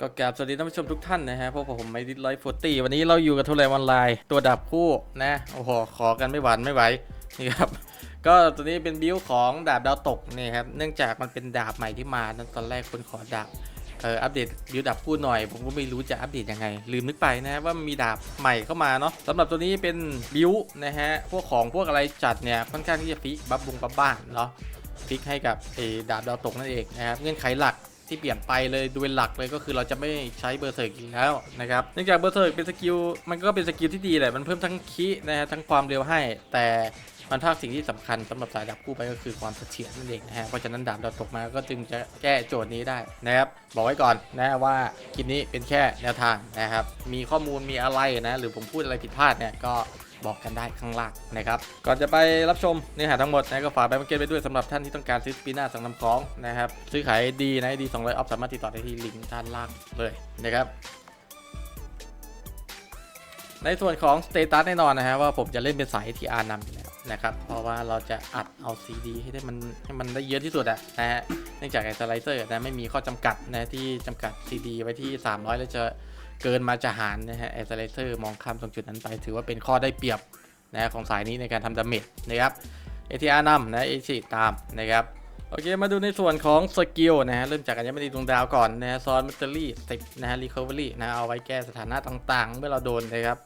ก็กราบสวัสดีท่านผู้ชมทุกท่านนะฮะพวกผมไม่ดิสไลฟ์โฟตี้วันนี้เราอยู่กับทุเรศออนไลน์ตัวดับคู่นะโอ้โหขอกันไม่หวานไม่ไหวนี่ครับก็ตัวนี้เป็นบิวของดาบดาวตกนี่ครับเนื่องจากมันเป็นดาบใหม่ที่มานั้นตอนแรกคนขอดาบเอออัปเดตบิวดาบคู่หน่อย ผมก็ไม่รู้จะอัปเดตยังไง ลืมนึกไปนะฮะว่ามีดาบใหม่เข้ามาเนาะสำหรับตัวนี้เป็นบิวนะฮะพวกของพวกอะไรจัดเนี่ยค่อนข้างที่จะฟิกบัฟบุงบับบ้านเนาะฟิกให้กับไอ้ดาบดาวตกนั่นเองนะครับเงื่อนไขหลัก ที่เปลี่ยนไปเลยดูเป็นหลักเลยก็คือเราจะไม่ใช้เบอร์เซิร์กอีกแล้วนะครับเนื่องจากเบอร์เซิร์กเป็นสกิลมันก็เป็นสกิลที่ดีแหละมันเพิ่มทั้งคีนะฮะทั้งความเร็วให้ แต่มันภาคสิ่งที่สำคัญสำหรับสายดาบคู่ไปก็คือความเสถียรนั่นเองนะฮะเพราะฉะนั้นดาบดาวตกมาก็จึงจะแก้โจทย์นี้ได้นะครับบอกไว้ก่อนนะว่าคลิปนี้เป็นแค่แนวทางนะครับมีข้อมูลมีอะไรนะหรือผมพูดอะไรผิดพลาดเนี่ยก็ บอกกันได้ข้างล่างนะครับก่อนจะไปรับชมเนื้อหาทั้งหมดนะก็ฝากแบงค์เกตไปด้วยสำหรับท่านที่ต้องการซื้อสปีน่าสั่งนำของนะครับซื้อขายดีนะดี200อยอฟสามารถติดต่อได้ที่ลิงก์ด้านล่างเลยนะครับในส่วนของสเตตัสแน่นอนนะฮะว่าผมจะเล่นเป็นสาย TR นำอยู่แล้วนะครับเพราะว่าเราจะอัดเอา CD ให้ได้มันให้มันได้เยอะที่สุดอะนะฮะเนื่องจากไอ้สไลเซอร์นะไม่มีข้อจำกัดนะที่จำกัด CD ไว้ที่ 300 แล้วจะ เกินมาจะหารนะฮะแอสไลเซอร์มองข้ามตรงจุดนั้นไป ถือว่าเป็นข้อได้เปรียบนะของสายนี้ในการทำดาเมจนะครับ ATR นำนะ a อชตามนะครับโอเค มาดูในส่วนของสกิลนะฮะ เริ่มจากอัญมณีดวงดาวก่อนนะฮะซอนมัตเตอรี่สิบนะฮะ รีคอเวอรี่นะ เอาไว้แก้สถานะต่างๆ เมื่อเราโดนนะครับ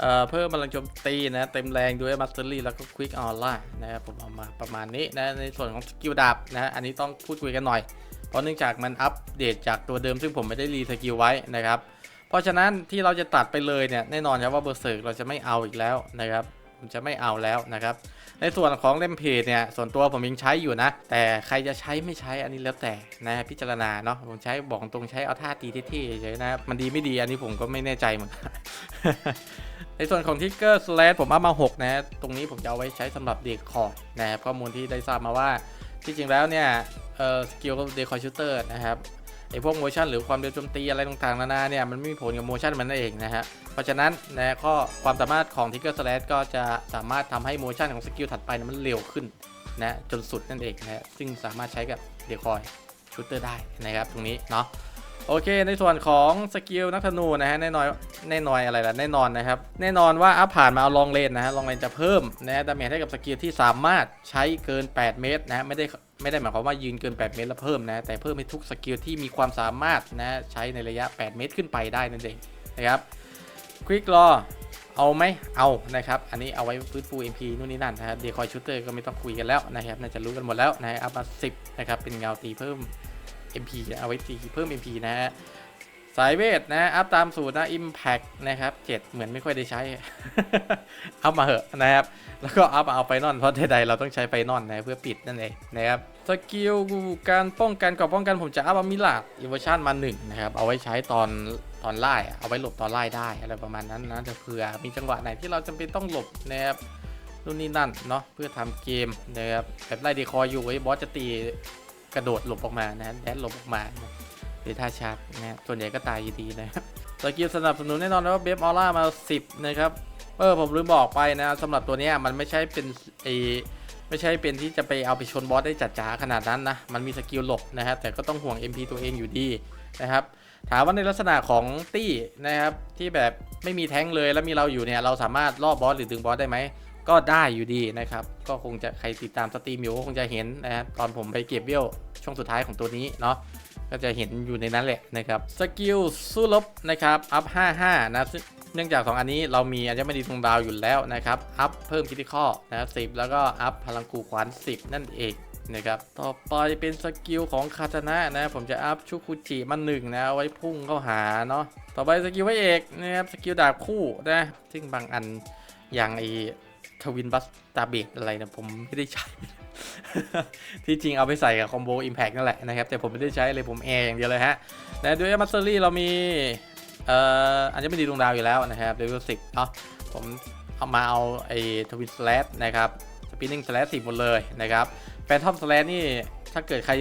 เอ่อ เพิ่มพลังโจมตีนะ เต็มแรงด้วยมัตเตอรี่แล้วก็ควิกออนไลน์นะครับผมเอามาประมาณนี้นะ ในส่วนของสกิลดาบนะฮะอันนี้ต้องพูดคุยกันหน่อย เพราะเนื่องจากมันอัปเดตจากตัวเดิมซึ่งผมไม่ได้รีสกิลไว้นะครับ เพราะฉะนั้นที่เราจะตัดไปเลยเนี่ยแน่นอนครับว่าเบอร์เซิร์กเราจะไม่เอาอีกแล้วนะครับผมจะไม่เอาแล้วนะครับ ในส่วนของเล่มเพจเนี่ยส่วนตัวผมยังใช้อยู่นะ แต่ใครจะใช้ไม่ใช้อันนี้แล้วแต่นะพิจารณาเนาะผมใช้บอกตรงใช้เอาท่าตีเท่ๆเฉยนะมันดีไม่ดีอันนี้ผมก็ไม่แน่ใจเหมือนกันในส่วนของทิกเกอร์สแลชผมเอามา 6 นะ ตรงนี้ผมจะเอาไว้ใช้สำหรับเด็กคอร์ดนะครับข้อมูลที่ได้ทราบมาว่าที่จริงแล้วเนี่ยเอ่อสกิลเดคอร์ชูเตอร์นะครับ ไอพวกโมชั่นหรือความเร็วโจมตีอะไรต่างๆนานาเนี่ยมันไม่มีผลกับโมชั่นมันนั่นเองนะฮะ เพราะฉะนั้นนะข้อความสามารถของ Trigger Slash ก็จะสามารถทำให้โมชั่นของสกิลถัดไปนยมันเร็วขึ้นนะจนสุดนั่นเองนะฮะซึ่งสามารถใช้กับเดคอยชูเตอร์ได้นะครับตรงนี้เนาะโอเค ในส่วนของสกิลนักธนูนะฮะแน่นอนแน่นอนอะไรล่ะแน่นอนนะครับ แน่นอนว่าอัพผ่านมาเอาลองเลนนะฮะลองเลนจะเพิ่มนะฮะดาเมจให้กับสกิลที่สามารถใช้เกิน 8 เมตรนะฮะไม่ได้ ไม่ได้หมายความว่ายืนเกิน 8 เมตรแล้วเพิ่มนะ แต่เพิ่มให้ทุกสกิลที่มีความสามารถนะใช้ในระยะ 8 เมตรขึ้นไปได้นั่นเองนะครับควิกรอเอาไหมเอานะครับ อันนี้เอาไว้ฟื้นฟู MP นู่นนี่นั่นนะครับเดคอยชูเตอร์ก็ไม่ต้องคุยกันแล้วนะครับ น่าจะรู้กันหมดแล้วนะอัพมา10 นะครับ เป็นเงาตีเพิ่ม MP เอาไว้ตีเพิ่ม MP นะฮะายเวทนะ อัพตามสูตรนะ Impact นะครับ7เหมือนไม่ค่อยได้ใช้ เอามาเหอะนะครับ แล้วก็อัพเอาไฟนอลเพราะใดๆเราต้องใช้ไฟนอลนะเพื่อปิดนั่นเองนะครับสกิลการป้องกันกับป้องกันผมจะอัพอมิลาดอีเวอร์ชันมาหนึ่งนะครับเอาไว้ใช้ตอนตอนไล่เอาไว้หลบตอนไล่ได้อะไรประมาณนั้นนะจะเผื่อมีจังหวะไหนที่เราจำเป็นต้องหลบนะครับนู่นนี่นั่นเนาะเพื่อทำเกมนะครับแบบไล่ดีคอยอยู่ไว้บอสจะตีกระโดดหลบออกมานะแดนหลบออกมานะ หรือท่าชาร์จนะส่วนใหญ่ก็ตายอยู่ดีนะครับสกิลสนับสนุนแน่นอนนะว่าเบฟออร่ามา 10 นะครับเออผมลืมบอกไปนะสำหรับตัวนี้มันไม่ใช่เป็นไอไม่ใช่เป็นที่จะไปเอาไปชนบอสได้จัดจ้าขนาดนั้นนะ มันมีสกิลหลบนะครับแต่ก็ต้องห่วง MP ตัวเองอยู่ดีนะครับ ถามว่าในลักษณะของตี้นะครับที่แบบไม่มีแท้งเลยแล้วมีเราอยู่เนี่ยเราสามารถล่อบอสหรือดึงบอสได้ไหมก็ได้อยู่ดีนะครับ ก็คงจะใครติดตามสตรีมอยู่ก็คงจะเห็นนะครับตอนผมไปเก็บเบี้ยวช่วงสุดท้ายของตัวนี้เนาะ ก็จะเห็นอยู่ในนั้นแหละนะครับสกิลสู้รบนะครับอัพ55นะเนื่องจาก2อันนี้เรามีอัญมณีตรงดาวอยู่แล้วนะครับอัพเพิ่มคิติคอนะครับ10แล้วก็อัพพลังกูขวาน 10 นั่นเองนะครับต่อไปเป็นสกิลของคาตานะนะผมจะอัพชุคุจิมาหนึ่งนะไว้พุ่งเข้าหาเนาะต่อไปสกิลพระเอกนะครับสกิลดาบคู่นะซึ่งบางอันอย่างไอทวินบัสตาเบดอะไรนะผมไม่ได้ใช้ ที่จริงเอาไปใส่กับคอมโบอิมแพกนั่นแหละนะครับ แต่ผมไม่ได้ใช้เลยผมแอร์อย่างเดียวเลยฮะและด้วยมัสเตอรี่เรามีเอ่ออันนี้ไม่ดีดวงดาวอยู่แล้วนะครับเลเวลสิบเนาะผมเอามาเอาไอ้ทวินสแลชนะครับสปินนิ่งสแลชสิบหมดเลยนะครับแฟนทอมสแลชนี่ถ้าเกิดใคร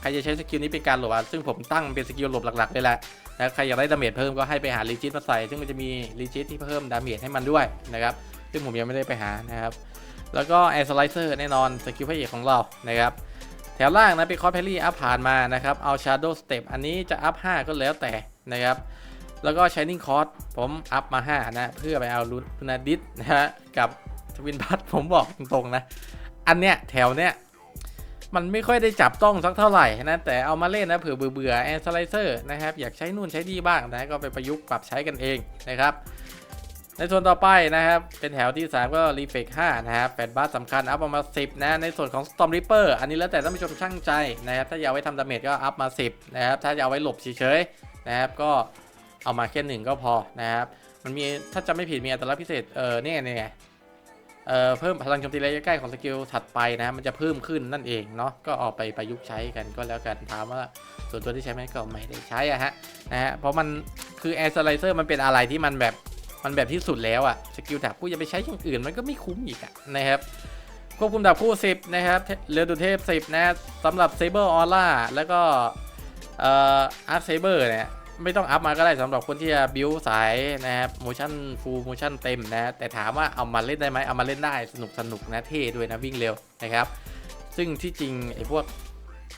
ใครจะใช้สกิลนี้เป็นการหลบอะซึ่งผมตั้งเป็นสกิลหลบหลักๆเลยแหละนะใครอยากได้ดาเมจเพิ่มก็ให้ไปหาลีจิตมาใส่ ซึ่งมันจะมีลีจิตที่เพิ่มดาเมจให้มันด้วยนะครับ ซึ่งผมยังไม่ได้ไปหานะครับ แล้วก็แอร์สไลเซอร์แน่นอนสกิลพระเอกของเรานะครับแถวล่างนะเป็นคอสเพลลี่อัพผ่านมานะครับ เอา Shadow Step อันนี้จะอัพ 5 ก็แล้วแต่นะครับ แล้วก็ Shining c o r d ผมอัพมา 5 นะ เพื่อไปเอาลูนาดิสนะฮะกับทวินพัทผมบอกตรงๆนะ อันเนี้ยแถวเนี้ยมันไม่ค่อยได้จับต้องสักเท่าไหร่นะ แต่เอามาเล่นนะเผื่อเบื่อแอนสไลเซอร์นะครับ อยากใช้นู่นใช้นี่บ้างนะ ก็ไปประยุกต์ปรับใช้กันเองนะครับ ในส่วนต่อไปนะครับเป็นแถวที่ 3 ก็รีเฟก5นะครับแปดบาสสำคัญอัพมา10นะในส่วนของ Storm Reaper อันนี้แล้วแต่ท่านผู้ชมช่างใจนะครับถ้าอยากเอาไว้ทำดาเมจก็อัพมา10นะครับถ้าอยากเอาไว้หลบเฉยๆนะครับก็เอามาแค่หนึ่งก็พอนะครับมันมีถ้าจำไม่ผิดมีอัตลักษณ์พิเศษเออนี่ยเนี่ยเอ่อเพิ่มพลังโจมตีระยะใกล้ของสกิลถัดไปนะมันจะเพิ่มขึ้นนั่นเองเนาะก็เอาไปประยุกต์ใช้กันก็แล้วกันถามว่าส่วนตัวที่ใช้ไหมก็ไม่ได้ใช้อะฮะนะฮะเพราะมันคือแอร์สไลเซอร์มันเป็นอะไรที่มันแบบ มันแบบที่สุดแล้วอะสกิลดาบคู่จะไปใช้อย่างอื่นมันก็ไม่คุ้มอีกอะนะครับควบคุมดาบคู่ 10 นะครับเรือดูเทพ 10 นะสำหรับเซเบอร์ออร่าแล้วก็เอ่ออาร์คเซเบอร์เนี่ยไม่ต้องอัพมาก็ได้สำหรับคนที่จะบิวสายนะครับโมชั่นฟูลโมชั่นเต็มนะแต่ถามว่าเอามาเล่นได้ไหมเอามาเล่นได้สนุกสนุกนะเท่ด้วยนะวิ่งเร็วนะครับ ซึ่งที่จริงไอ้พวก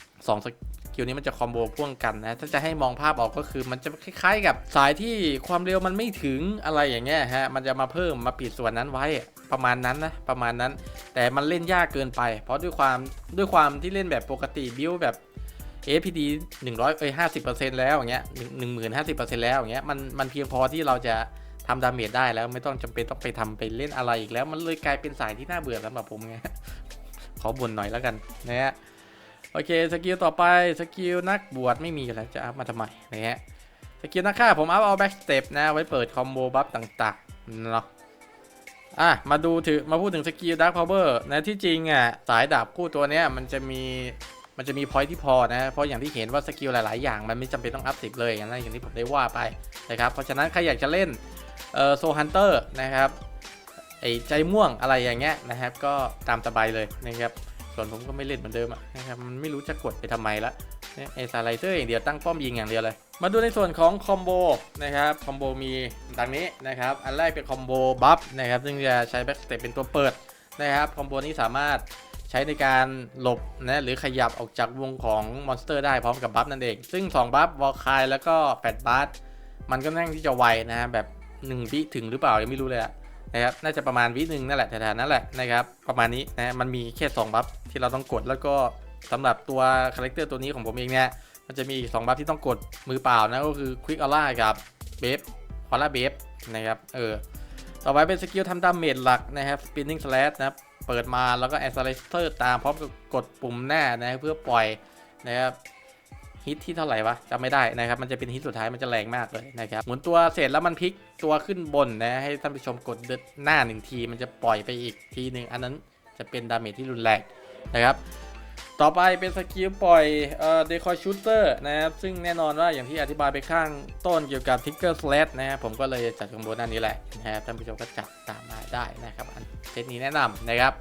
2 กิลนี้มันจะคอมโบพ่วงกันนะถ้าจะให้มองภาพออกก็คือมันจะคล้ายๆ กับสายที่ความเร็วมันไม่ถึงอะไรอย่างเงี้ยฮะมันจะมาเพิ่มมาปิดส่วนนั้นไว้ประมาณนั้นนะประมาณนั้น แต่มันเล่นยากเกินไป เพราะด้วยความด้วยความที่เล่นแบบปกติบิวแบบ APD 100เอ้ย50%แล้วอย่างเงี้ย1050%แล้วอย่างเงี้ยมันมันเพียงพอที่เราจะทำดาเมจได้แล้วไม่ต้องจำเป็นต้องไปทำไปเล่นอะไรอีกแล้ว มันเลยกลายเป็นสายที่น่าเบื่อสำหรับผมไงขอบ่นหน่อยแล้วกันนะฮะ โอเคสกิลต่อไปสกิลนักบวชไม่มีแล้วจะอัพมาทำไมนะฮะสกิลนักฆ่าผมอัพเอาแบ็กสเต็ปนะไว้เปิดคอมโบบัฟต่างๆเนาะอะมาดูถึงมาพูดถึงสกิลดักพาวเวอร์นะที่จริงอะสายดาบคู่ตัวเนี้ยมันจะมีมันจะมีพอยที่พอนะเพราะอย่างที่เห็นว่าสกิลหลาย ๆ อย่างมันไม่จำเป็นต้องอัพสิบเลยอย่างนั้นอย่างที่ผมได้ว่าไปนะครับเพราะฉะนั้นใครอยากจะเล่นเอ่อโซฮันเตอร์นะครับไอ้ใจม่วงอะไรอย่างเงี้ยนะครับก็ตามสบายเลยนะครับ ส่วนผมก็ไม่เล่นเหมือนเดิมอะนะครับมันไม่รู้จะกดไปทำไมละเนี่ยไอซาไลเซอร์อย่างเดียวตั้งป้อมยิงอย่างเดียวเลย มาดูในส่วนของคอมโบนะครับคอมโบมีดังนี้นะครับอันแรกเป็นคอมโบบัฟนะครับซึ่งจะใช้แบ็กสเตปเป็นตัวเปิดนะครับคอมโบนี้สามารถใช้ในการหลบนะหรือขยับออกจากวงของมอนสเตอร์ได้พร้อมกับบัฟนั่นเอง ซึ่ง 2 บัฟวอลคายแล้วก็แปดบัฟมันก็นั่งที่จะไวนะฮะแบบ1วิถึงหรือเปล่ายังไม่รู้เลยอะ นะครับน่าจะประมาณวิหนึ่งนั่นแหละแถวๆนั่นแหละนะครับประมาณนี้นะมันมีแค่2บัฟที่เราต้องกดแล้วก็สำหรับตัวคาแรคเตอร์ตัวนี้ของผมเองเนี่ยมันจะมีอีก2บัฟที่ต้องกดมือเปล่านะก็คือควิกออร่ากับเบฟออร่าเบฟนะครับเออต่อไปเป็นสกิลทำดาเมจหลักนะครับ spinning slash นะครับเปิดมาแล้วก็ a อ c e l e r a t o r ตามพร้อมกับกดปุ่มหน้านะเพื่อปล่อยนะครับ ฮิตที่เท่าไหร่วะจำไม่ได้นะครับมันจะเป็นฮิตสุดท้ายมันจะแรงมากเลยนะครับหมุนตัวเสร็จแล้วมันพลิกตัวขึ้นบนนะให้ท่านผู้ชมกดหน้าหนึ่งที มันจะปล่อยไปอีกทีหนึ่งอันนั้นจะเป็นดาเมจที่รุนแรงนะครับต่อไปเป็นสกิลปล่อยเอ่อเดคอยชูเตอร์นะครับซึ่งแน่นอนว่าอย่างที่อธิบายไปข้างต้นเกี่ยวกับทิกเกอร์สเลดนะครับผมก็เลยจัดข้างบนอันนี้แหละนะครับท่านผู้ชมก็จัดตามมาได้นะครับอันเซตนี้แนะนำนะครับ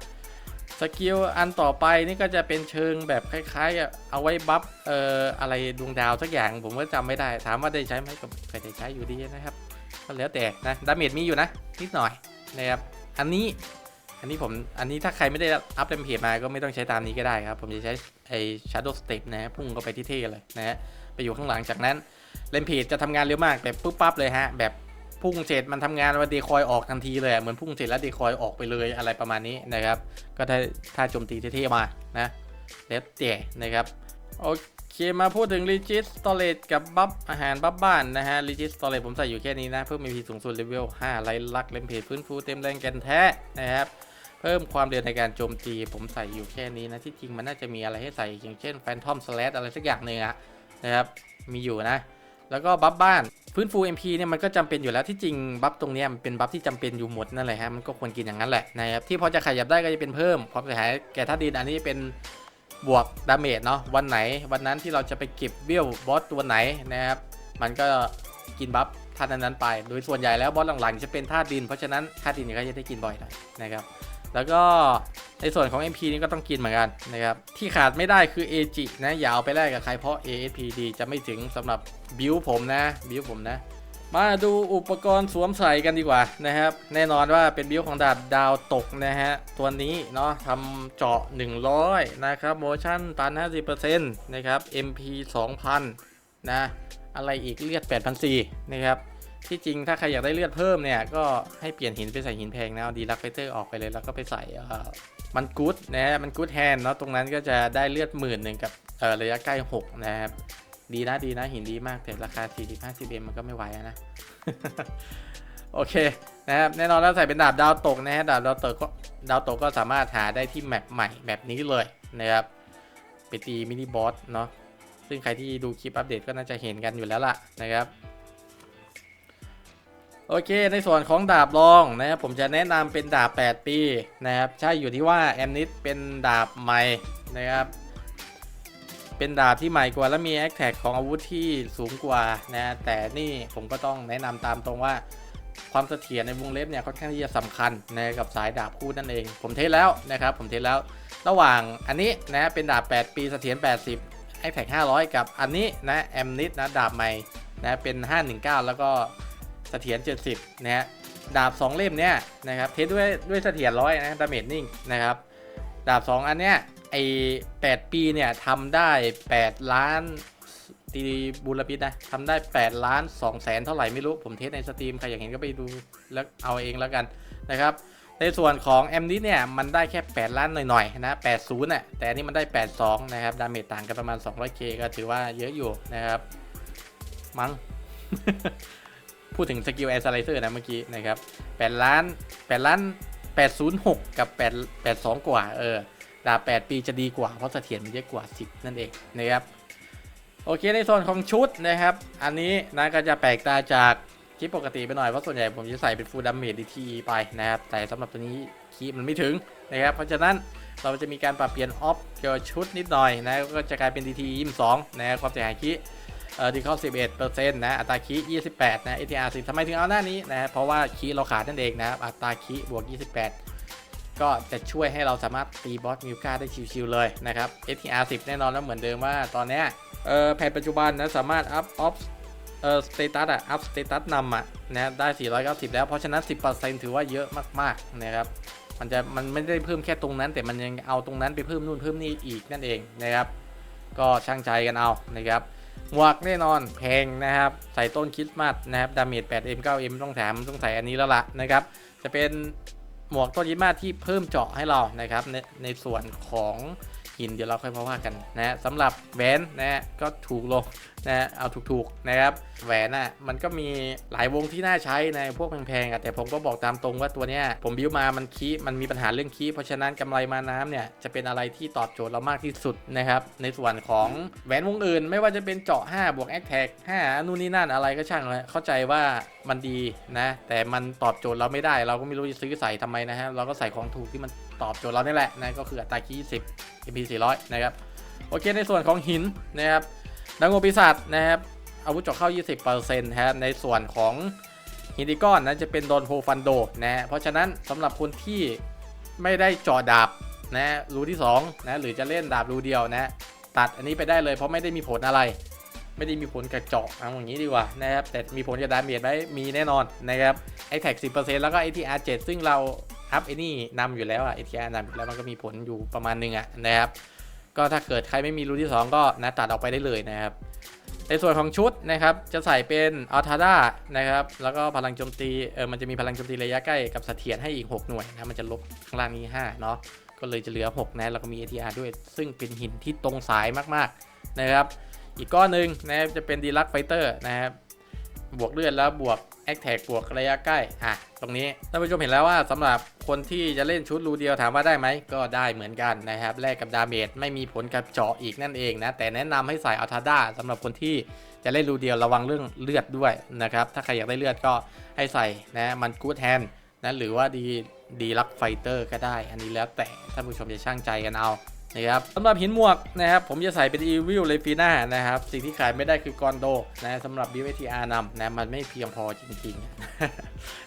สกิลอันต่อไปนี่ก็จะเป็นเชิงแบบคล้ายๆ เอาไว้บัฟเอ่ออะไรดวงดาวสักอย่างผมก็จำไม่ได้ ถามว่าได้ใช้ไหมก็ไม่ได้ใช้อยู่ดีนะครับ ก็แล้วแต่นะดาเมจมีอยู่นะ นิดหน่อยนะครับอันนี้อันนี้ผมอันนี้ถ้าใครไม่ได้อัพเต็มเพจมาก็ไม่ต้องใช้ตามนี้ก็ได้ครับ ผมจะใช้ไอ้ Shadow Step นะพุ่งเข้าไปที่เท่เลยนะฮะไปอยู่ข้างหลังจากนั้นเลนเพจจะทำงานเร็วมากแบบปุ๊บปั๊บเลยฮะแบบ พุ่งเสร็จมันทำงานว่าเดคอยออกทันทีเลยอะเหมือนพุ่งเสร็จแล้วเดคอยออกไปเลยอะไรประมาณนี้นะครับ ก็ได้ถ้าโจมตีเท่ๆมานะแล้วแต่นะครับโอเคมาพูดถึง Regis Storage กับบัฟอาหารบัฟบ้านนะฮะ Regis Storage ผมใส่อยู่แค่นี้นะ เพิ่ม MP สูงสุดเลเวล5ไลลักเลมเพจฟื้นฟูเต็มแรงแกนแท้นะครับเพิ่มความเร็วในการโจมตี ผมใส่อยู่แค่นี้นะ ที่จริงมันน่าจะมีอะไรให้ใส่อย่างเช่น Phantom Slash อะไรสักอย่างหนึ่งอะนะครับ มีอยู่นะ แล้วก็บัฟบ้านฟื้นฟู MP เนี่ยมันก็จำเป็นอยู่แล้วที่จริงบัฟตรงนี้มันเป็นบัฟที่จำเป็นอยู่หมดนั่นแหละฮะมันก็ควรกินอย่างนั้นแหละนะครับที่พอจะขยับได้ก็จะเป็นเพิ่มความเสียหายแก่ธาตุดินอันนี้เป็นบวกดาเมจเนาะวันไหนวันนั้นที่เราจะไปเก็บเบี้ยวบอสตัวไหนนะครับมันก็กินบัฟธาตุนั้นไป โดยส่วนใหญ่แล้วบอสหลังๆจะเป็นธาตุดิน เพราะฉะนั้นธาตุดินก็จะได้กินบ่อยหน่อยนะครับ แล้วก็ในส่วนของ MP นี่ก็ต้องกินเหมือนกันนะครับ ที่ขาดไม่ได้คือ AG นะอย่าเอาไปแลกกับใครเพราะ ASPD จะไม่ถึงสำหรับบิวผมนะบิวผมนะ มาดูอุปกรณ์สวมใส่กันดีกว่านะครับ แน่นอนว่าเป็นบิลของดาบดาวตกนะฮะ ตัวนี้เนาะทำเจาะ 100 นะครับโมชั่นตัน 50%นะครับ MP 2,000 นะ อะไรอีกเลือด8,400นะครับ ที่จริงถ้าใครอยากได้เลือดเพิ่มเนี่ยก็ให้เปลี่ยนหินไปใส่หินแพงนะเอาดีลักไฟเตอร์ออกไปเลยแล้วก็ไปใส่มันกู๊ดนะมันกู๊ดแฮนเนาะตรงนั้นก็จะได้เลือดหมื่นหนึ่งกับระยะใกล้ 6 นะครับดีนะดีนะหินดีมากแต่ราคา 40 50เอ็มมันก็ไม่ไหวนะ โอเคนะครับแน่นอนแล้วใส่เป็นดาบดาวตกนะฮะดาบดาวตกก็ดาวตกก็สามารถหาได้ที่แมปใหม่แบบนี้เลยนะครับไปตีมินิบอสเนาะซึ่งใครที่ดูคลิปอัปเดตก็น่าจะเห็นกันอยู่แล้วล่ะนะครับ โอเค ในส่วนของดาบรองนะครับผมจะแนะนำเป็นดาบ 8 ปีนะครับใช่อยู่ที่ว่าแอมนิสเป็นดาบใหม่นะครับเป็นดาบที่ใหม่กว่า และมีแอคแท็กของอาวุธที่สูงกว่านะแต่นี่ผมก็ต้องแนะนำตามตรงว่าความเสถียรในวงเล็บเนี่ยค่อนข้างที่จะสำคัญนะกับสายดาบคู่นั่นเอง ผมเทสแล้วนะครับผมเทสแล้วระหว่างอันนี้นะเป็นดาบ 8 ปีเสถียร80 แอคแท็ก500 กับอันนี้นะแอมนิสนะดาบใหม่นะเป็น 519 แล้วก็ เสถียร70นะฮะดาบ 2 เล่มเนี่ยนะครับเทสด้วยด้วยเสถียรร้อยนะดาเมจนิ่งนะครับดาบ 2 อันเนี้ยไอ8ปีเนี่ยทำได้ 8 ล้านตีบูรพิษนะทำได้ 8 ล้าน2แสนเท่าไหร่ไม่รู้ ผมเทสในสตรีม ใครอยากเห็นก็ไปดูแล้วเอาเองแล้วกันนะครับในส่วนของแอมนิเนี่ยมันได้แค่ 8 ล้านหน่อยๆนะ80น่ะแต่อันนี้มันได้ 82 นะครับ ดาเมจต่างกันประมาณ 200k ก็ถือว่าเยอะอยู่นะครับ มั้ง พูดถึงสกิลแอร์สไลเซอร์นะเมื่อกี้นะครับ8ล้าน8ล้าน806กับ8 82กว่าเออดาบ8ปีจะดีกว่าเพราะเสถียรมันเยอะกว่า10นั่นเองนะครับโอเคในส่วนของชุดนะครับ อันนี้นะก็จะแปลกตาจากคลิปปกติไปหน่อยเพราะส่วนใหญ่ผมจะใส่เป็นฟูลดัมเมจดีทีไปนะครับ แต่สำหรับตัวนี้คีมันไม่ถึงนะครับ เพราะฉะนั้นเราจะมีการปรับเปลี่ยนออฟเกี่ยวกับชุดนิดหน่อยนะก็จะกลายเป็น DT 22นะครับความเสียหายคี เออดีเข้า 11%นะอัตราคีย์28 นะ ATR 10ทำไมถึงเอาหน้านี้นะเพราะว่าคีเราขาดนั่นเองนะครับอัตราคีย์บวก 28 ก็จะช่วยให้เราสามารถตีบอสมิวกาได้ชิวๆเลยนะครับ ATR 10 แน่นอนแล้วเหมือนเดิมว่าตอนเนี้ยเออแพทปัจจุบันนะสามารถอัพออฟเอ่อสเตตัสอะอัพสเตตัสนำอะนะได้ 490 แล้วเพราะฉะนั้น 10%ถือว่าเยอะมากๆนะครับมันจะมันไม่ได้เพิ่มแค่ตรงนั้น แต่มันยังเอาตรงนั้นไปเพิ่มนู่นเพิ่มนี่อีกนั่นเองนะครับก็ช่างใจกันเอานะครับ หมวกแน่นอนแพงนะครับ ใส่ต้นคริสต์มาสนะครับดาเมจ 8M 9M ต้องแถมต้องใส่อันนี้แล้วล่ะนะครับ จะเป็นหมวกต้นคริสต์มาสที่เพิ่มเจาะให้เรานะครับในในส่วนของินเดี๋ยวเราค่อยมาว่ากันนะสำหรับแหวนนะฮะก็ถูกลงนะฮะเอาถูกๆนะครับแหวนอะมันก็มีหลายวงที่น่าใช้ในพวกแพงๆอะแต่ผมก็บอกตามตรงว่าตัวเนี้ยผมบิวมามันคีมันมีปัญหาเรื่องคีเพราะฉะนั้นกำไรมาน้ำเนี่ยจะเป็นอะไรที่ตอบโจทย์เรามากที่สุดนะครับในส่วนของแหวนวงอื่น ไม่ว่าจะเป็นเจาะ 5 บวกแอคแท็ก5นู่นนี่นั่นอะไรก็ช่างเลยเข้าใจว่ามันดีนะแต่มันตอบโจทย์เราไม่ได้ เราก็ไม่รู้จะซื้อใส่ทำไมนะฮะเราก็ใส่ของถูกที่มัน ตอบโจทย์เรานี่แหละนะก็คืออัตราคีย์10 MP 400 นะครับ โอเคในส่วนของหินนะครับดังโงปีศาจนะครับ อาวุธเจาะเข้า 20%นะครับในส่วนของหินอีก้อนนั้นจะเป็นโดนโพฟันโดนะฮะเพราะฉะนั้นสำหรับคนที่ไม่ได้เจาะดาบนะรูที่2นะหรือจะเล่นดาบรูเดียวนะตัดอันนี้ไปได้เลยเพราะไม่ได้มีผลอะไร ไม่ได้มีผลกับเจาะเอาอย่างนี้ดีกว่านะครับแต่มีผลกับดาเมจไหมมีแน่นอนนะครับไอแท็ก10%แล้วก็ ATR 7ซึ่งเรา อัพไอ้นี่นำอยู่แล้วอะ ATR นำอยู่แล้วมันก็มีผลอยู่ประมาณหนึงอะนะครับ ก็ถ้าเกิดใครไม่มีรูที่ 2 ก็นะตัดออกไปได้เลยนะครับ ในส่วนของชุดนะครับจะใส่เป็นอัลทาด้านะครับแล้วก็พลังโจมตีเออมันจะมีพลังโจมตีระยะใกล้กับเสถียรให้อีก 6 หน่วยนะมันจะลบข้างล่างนี้ 5 เนาะก็เลยจะเหลือ 6 นะแล้วก็มี ATR ด้วย ซึ่งเป็นหินที่ตรงสายมากๆนะครับ อีกก้อนหนึ่งนะครับจะเป็นดีลักไฟเตอร์นะครับ บวกเลือดแล้วบวกแอคแท็กบวกระยะใกล้ อะ ตรงนี้ท่านผู้ชมเห็นแล้วว่าสำหรับคนที่จะเล่นชุดรูเดียวถามว่าได้ไหม ก็ได้เหมือนกันนะครับ แลกกับดาเมจไม่มีผลกับเจาะอีกนั่นเองนะ แต่แนะนำให้ใส่อัลทาด้าสำหรับคนที่จะเล่นรูเดียวระวังเรื่องเลือดด้วยนะครับ ถ้าใครอยากได้เลือดก็ให้ใส่นะมันกู๊ดแฮนนะหรือว่าดีดีลักไฟเตอร์ก็ได้ อันนี้แล้วแต่ท่านผู้ชมจะช่างใจกันเอา นะครับสำหรับหินหมวกนะครับผมจะใส่เป็น e v i l เลฟีน่านะครับสิ่งที่ขายไม่ได้คือกอนโดนะสำหรับ BVTR นำนะมันไม่เพียงพอจริง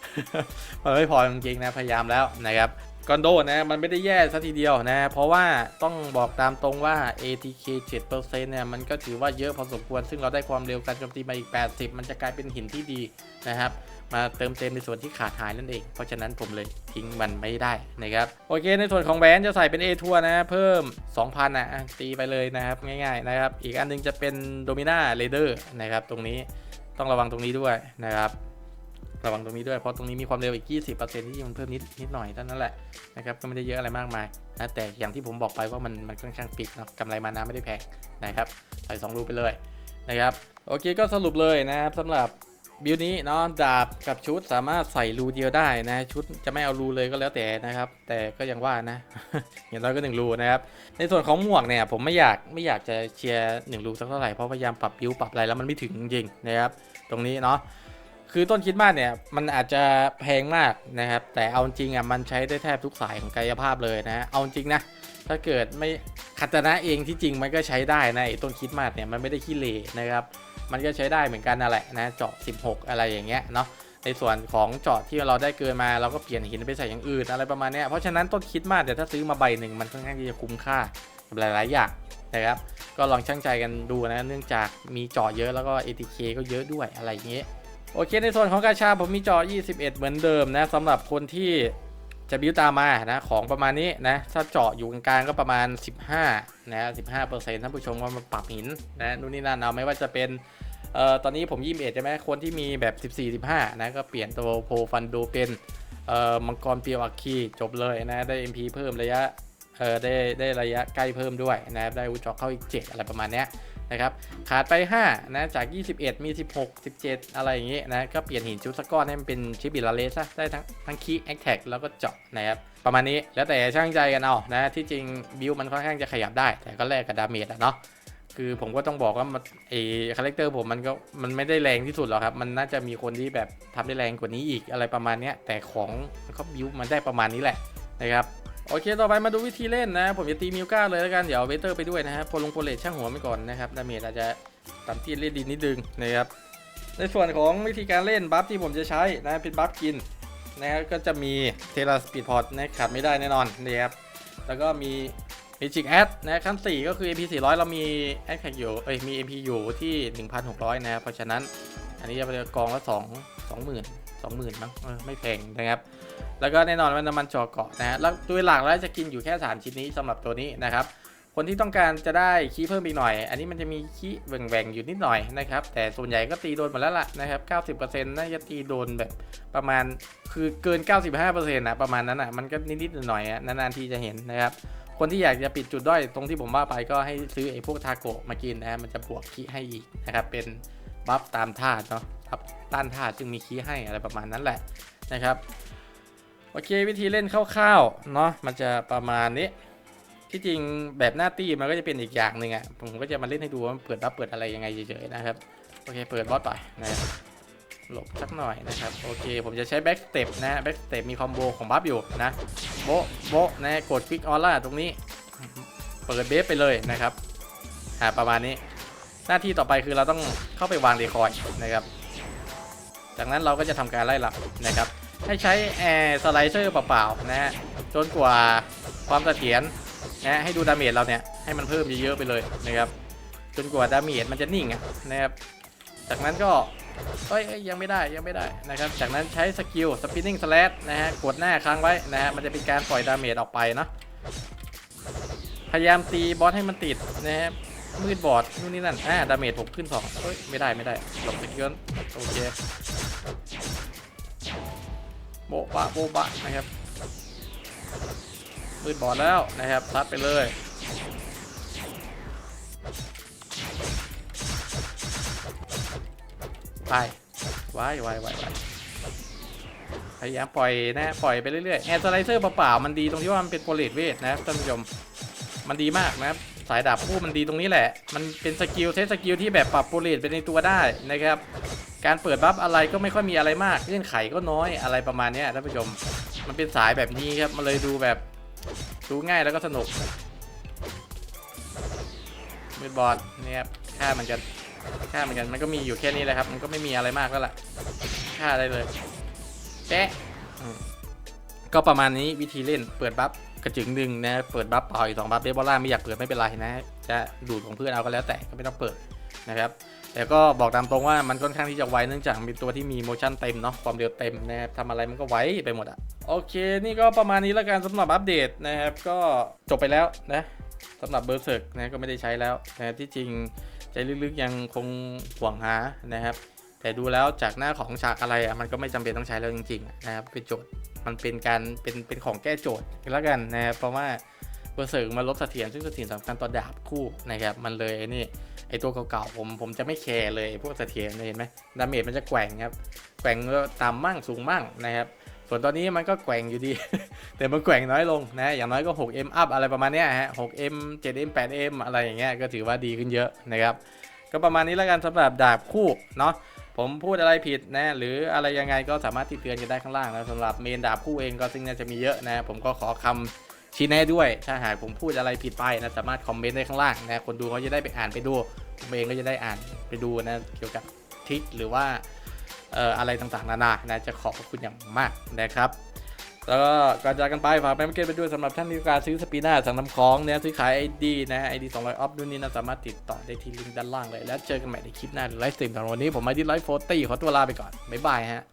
ๆมันไม่พอจริงๆนะพยายามแล้วนะครับกอนโดนะมันไม่ได้แย่ซะทีเดียวนะเพราะว่าต้องบอกตามตรงว่า ATK 7%เนี่ยมันก็ถือว่าเยอะพอสมควร ซึ่งเราได้ความเร็วการโจมตีมาอีก 80 มันจะกลายเป็นหินที่ดีนะครับ มาเติมเต็มในส่วนที่ขาดหายนั่นเอง เพราะฉะนั้นผมเลยทิ้งมันไม่ได้นะครับโอเค ในส่วนของแหวนจะใส่เป็น A ทัวนะเพิ่ม 2,000นะอะตีไปเลยนะครับง่ายๆนะครับอีกอันนึงจะเป็นโดมิน่าเรเดอร์นะครับตรงนี้ต้องระวังตรงนี้ด้วยนะครับระวังตรงนี้ด้วยเพราะตรงนี้มีความเร็วอีก 20%ที่มันเพิ่มนิดนิดหน่อยเท่านั้นแหละนะครับก็ไม่ได้เยอะอะไรมากมายนะแต่อย่างที่ผมบอกไปว่ามันมันค่อนข้างปิดเนาะกำไรมานาไม่ได้แพงนะครับใส่2รูไปเลยนะครับโอเคก็สรุปเลยนะครับสำหรับ บิลนี้เนาะดาบกับชุดสามารถใส่รูเดียวได้นะ ชุดจะไม่เอารูเลยก็แล้วแต่นะครับ แต่ก็ยังว่านะ อย่างน้อยก็หนึ่งรูนะครับ ในส่วนของหมวกเนี่ยผมไม่อยากไม่อยากจะเชียร์หนึ่งรูสักเท่าไหร่เพราะพยายามปรับบิวปรับอะไรแล้วมันไม่ถึงจริงนะครับ ตรงนี้เนาะคือต้นคิดมากเนี่ยมันอาจจะแพงมากนะครับ แต่เอาจริงอะมันใช้ได้แทบทุกสายของกายภาพเลยนะเอาจริงนะถ้าเกิดไม่คัตนะเองที่จริงมันก็ใช้ได้นะไอ้ต้นคิดมากเนี่ยมันไม่ได้ขี้เหร่นะครับ มันก็ใช้ได้เหมือนกันนั่นแหละนะเจาะ 16 อะไรอย่างเงี้ยเนาะในส่วนของเจาะที่เราได้เกินมาเราก็เปลี่ยนหินไปใส่อย่างอื่นอะไรประมาณเนี้ยเพราะฉะนั้นต้นคิดมากเดี๋ยวถ้าซื้อมาใบหนึ่งมันค่อนข้างที่จะคุ้มค่ากับหลาย ๆ อย่างนะครับ ก็ลองช่างใจกันดูนะ เนื่องจากมีเจาะเยอะแล้วก็ ATK ก็เยอะด้วยอะไรอย่างเงี้ยโอเคในส่วนของกาชาผมมีจอ 21 เหมือนเดิมนะสำหรับคนที่จะบิวตามานะของประมาณนี้นะถ้าเจาะอยู่กลางๆก็ประมาณ 15นะ15เปอร์เซ็นต์ท่านผู้ชมว่ามันปรับหินนะนู่นนี่นั่นเอาไม่ว่าจะเป็น เอ่อตอนนี้ผม21ใช่ไหมคนที่มีแบบ 14 15 นะ ก็เปลี่ยนตัวโพฟันโดเป็นเอ่อมังกรเปียวอัคคีจบเลยนะ ได้ MP เพิ่มระยะเออได้ได้ระยะใกล้เพิ่มด้วยนะได้อุจจาเข้าอีก 7 อะไรประมาณนี้นะครับ ขาดไป 5 นะ จาก 21 มี 16 17 อะไรอย่างเงี้ยนะ ก็เปลี่ยนหินชุดสก้อนให้มันเป็นชิบิลาเลสซะได้ทั้งทั้งคีแอคแท็กแล้วก็เจาะนะครับ ประมาณนี้ แล้วแต่ช่างใจกันเอา นะ ที่จริงบิวมันค่อนข้างจะขยับได้ แต่ก็แลกกับดาเมจอะเนาะ คือผมก็ต้องบอกว่ามันไอคาแรคเตอร์ผมมันก็มันไม่ได้แรงที่สุดหรอกครับ มันน่าจะมีคนที่แบบทำได้แรงกว่านี้อีกอะไรประมาณเนี้ยแต่ของมันก็บิวมันได้ประมาณนี้แหละนะครับโอเค ต่อไปมาดูวิธีเล่นนะ ผมจะตีมิวก้าเลยแล้วกัน เดี๋ยวเอาเวเตอร์ไปด้วยนะครับโพลงโพเลตช่างหัวไปก่อนนะครับ ดาเมจอาจจะต่ำที่เล่นดินนิดนึงนะครับ ในส่วนของวิธีการเล่นบัฟที่ผมจะใช้นะเป็นบัฟกินนะครับก็จะมีเทเลสปีดพอร์ตนะขาดไม่ได้แน่นอนนะครับ แล้วก็มี Magic Add นะขั้น 4 ก็คือ AP 400 เรามี a d แ a c อยู่เอ้ยมี MP อยู่ที่ 1,600 นะครับเพราะฉะนั้น อันนี้จะเป็นกองละ 2 20,000 20,000มั้งไม่แพงนะครับ แล้วก็แน่นอนว่าน้ำมันจอเกาะนะฮะแล้วโดยหลักแล้วจะกินอยู่แค่ 3 ชิ้นนี้สำหรับตัวนี้นะครับคนที่ต้องการจะได้คีเพิ่มอีกหน่อย อันนี้มันจะมีคีแหว่งๆอยู่นิดหน่อยนะครับ แต่ส่วนใหญ่ก็ตีโดนหมดแล้วล่ะนะครับ 90%น่าจะตีโดนแบบประมาณคือเกิน 95%นะประมาณนั้นอะ มันก็นิดๆหน่อยๆอะนานๆทีจะเห็นนะครับ คนที่อยากจะปิดจุดด้อยตรงที่ผมว่าไปก็ให้ซื้อไอ้พวกทาโกะมากินนะมันจะบวกคีให้อีกนะครับเป็นบัฟตามธาตุเนาะครับต้านธาตุจึงมีคีให้อะไรประมาณนั้นแหละนะครับโอเควิธีเล่นคร่าวๆเนาะมันจะประมาณนี้ที่จริงแบบหน้าตีมันก็จะเป็นอีกอย่างหนึ่งอะ่ะผมก็จะมาเล่นให้ดูว่ามันเปิดบัฟเปิดอะไรยังไงเฉยๆนะครับโอเคเปิดบอสไปนะครับ หลบสักหน่อยนะครับ โอเค ผมจะใช้แบ็กสเต็ปนะแบ็กสเต็ปมีคอมโบของบัฟอยู่นะโบโบนะกดคลิกออร่าตรงนี้ เปิดเบฟไปเลยนะครับอ่าประมาณนี้ หน้าที่ต่อไปคือเราต้องเข้าไปวางเดคอยนะครับ จากนั้นเราก็จะทำการไล่หลับนะครับ ให้ใช้แอร์สไลเซอร์เปล่าๆนะฮะจนกว่าความเสถียรนะให้ดูดาเมจเราเนี่ยให้มันเพิ่มเยอะๆไปเลยนะครับจนกว่าดาเมจมันจะนิ่งนะครับจากนั้นก็ เอ้ยยังไม่ได้ยังไม่ได้นะครับ จากนั้นใช้สกิลสปินนิ่งสแลนะฮะกดหน้าค้างไว้นะฮะมันจะเป็นการปล่อยดาเมจออกไปเนาะพยายามตีบอสให้มันติดนะฮะมืดบอดนู่นนี่นั่นอ่าดาเมจผมขึ้นสองเอ้ยไม่ได้ไม่ได้หลบสกิลโอเคโบะบะโบะบะนะครับมืดบอดแล้วนะครับซัดไปเลย ไปไว้ไว้ไว้ไว้พยายามปล่อยนะปล่อยไปเรื่อยๆแอร์สไลเซอร์เปล่าๆมันดีตรงที่ว่ามันเป็นโพลิเวทนะครับท่านผู้ชมมันดีมากนะครับสายดาบคู่มันดีตรงนี้แหละ มันเป็นสกิลเทสสกิลที่แบบปรับโพลิตไปในตัวได้นะครับ การเปิดบัฟอะไรก็ไม่ค่อยมีอะไรมากเงื่อนไขก็น้อยอะไรประมาณนี้ท่านผู้ชม มันเป็นสายแบบนี้ครับมันเลยดูแบบดูง่ายแล้วก็สนุกมืดบอดเนี่ยครับฆ่ามันกัน ฆ่าเหมันกันมันก็มีอยู่แค่นี้แหละครับ มันก็ไม่มีอะไรมากแล้วล่ะฆ่าได้เลยแปะก็ประมาณนี้วิธีเล่นเปิดบัฟกระจึงหนึ่งนะเปิดบัฟเปล่าอีกสองบัฟเดบอล่าไม่อยากเปิดไม่เป็นไรนะ จะดูดของเพื่อนเอาก็แล้วแต่ก็ไม่ต้องเปิดนะครับแต่ก็บอกตามตรงว่ามันค่อนข้างที่จะไวเนื่องจากเป็นตัวที่มีโมชั่นเต็มเนาะความเร็วเต็มนะครับทำอะไรมันก็ไวไปหมดอะโอเค นี่ก็ประมาณนี้แล้วกันสำหรับอัปเดตนะครับ ก็จบไปแล้วนะสำหรับเบอร์เซิร์กนะก็ไม่ได้ใช้แล้วนะที่จริง ใจลึกๆยังคงห่วงหานะครับ แต่ดูแล้วจากหน้าของฉากอะไรอะมันก็ไม่จำเป็นต้องใช้แล้วจริงๆนะครับเป็นโจทย์มันเป็นการเป็นเป็นของแก้โจทย์แล้วกันนะครับเพราะว่าเบอร์เซิร์กมาลบเสถียรซึ่งเสถียรสำคัญต่อดาบคู่นะครับมันเลยไอ้นี่ไอตัวเก่าๆผมผมจะไม่แคร์เลยพวกเสถียรเนี่ยเห็นไหมดาเมจมันจะแกว่งครับแกว่งต่ำมั่งสูงมั่งนะครับ ส่วนตอนนี้มันก็แกว่งอยู่ดี แต่มันแกว่งน้อยลงนะ อย่างน้อยก็ 6M up อะไรประมาณนี้ฮะ 6M 7M 8M อะไรอย่างเงี้ย ก็ถือว่าดีขึ้นเยอะนะครับ ก็ประมาณนี้แล้วกันสำหรับดาบคู่เนาะ ผมพูดอะไรผิดนะ หรืออะไรยังไงก็สามารถติดเตือนกันได้ข้างล่างนะสำหรับเมนดาบคู่เองก็ซึ่งน่าจะมีเยอะนะ ผมก็ขอคำชี้แนะด้วย ถ้าหากผมพูดอะไรผิดไปนะ สามารถคอมเมนต์ได้ข้างล่างนะ คนดูเขาจะได้ไปอ่านไปดู ผมเองก็จะได้อ่านไปดูนะ เกี่ยวกับทริคหรือว่า อ่ออะไรต่างๆ นานานะจะขอบคุณอย่างมากนะครับแล้วก็ก่อนจากกันไปฝากแมมเกตไปด้วยสำหรับท่านที่ต้องการซื้อสปีน่าสั่งนำของเนี่ยซื้อขายไอดีนะไอดีสองร้อยออฟนู่นนี่นะสามารถติดต่อได้ที่ลิงก์ด้านล่างเลย แล้วเจอกันใหม่ในคลิปหน้าหรือไลฟ์สตรีมของวันนี้ผมไอดีไลฟ์โฟตี้ขอตัวลาไปก่อน บ๊ายบายฮะ